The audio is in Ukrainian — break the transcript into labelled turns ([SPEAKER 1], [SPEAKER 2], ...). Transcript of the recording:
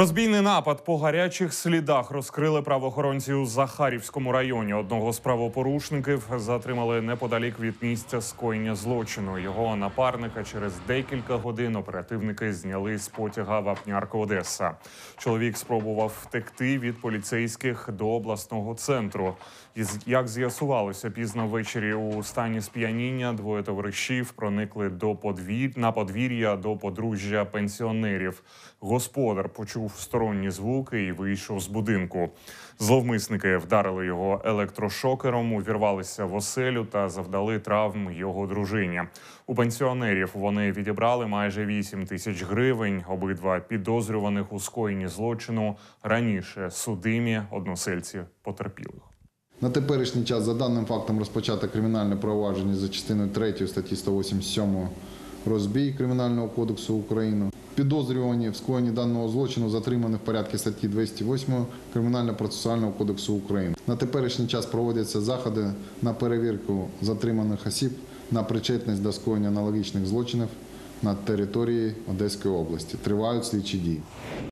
[SPEAKER 1] Розбійний напад по гарячих слідах розкрили правоохоронці у Захарівському районі. Одного з правопорушників затримали неподалік від місця скоєння злочину. Його напарника через декілька годин оперативники зняли з потяга Вапнярка Одеса. Чоловік спробував втекти від поліцейських до обласного центру. Як з'ясувалося пізно ввечері у стані сп'яніння, двоє товаришів проникли до подвір... на подвір'я до подружжя пенсіонерів. Господар почув сторонні звуки і вийшов з будинку. Зловмисники вдарили його електрошокером, увірвалися в оселю та завдали травм його дружині. У пенсіонерів вони відібрали майже 8 тисяч гривень. Обидва підозрюваних у скоєнні злочину раніше судимі односельці потерпілих.
[SPEAKER 2] На теперішній час за даним фактом розпочато кримінальне провадження за частиною 3 статті 187 розбій Кримінального кодексу України. Підозрювані в скоєнні даного злочину затримані в порядку статті 208 Кримінально-процесуального кодексу України. На теперішній час проводяться заходи на перевірку затриманих осіб на причетність до скоєння аналогічних злочинів на території Одеської області. Тривають слідчі дії.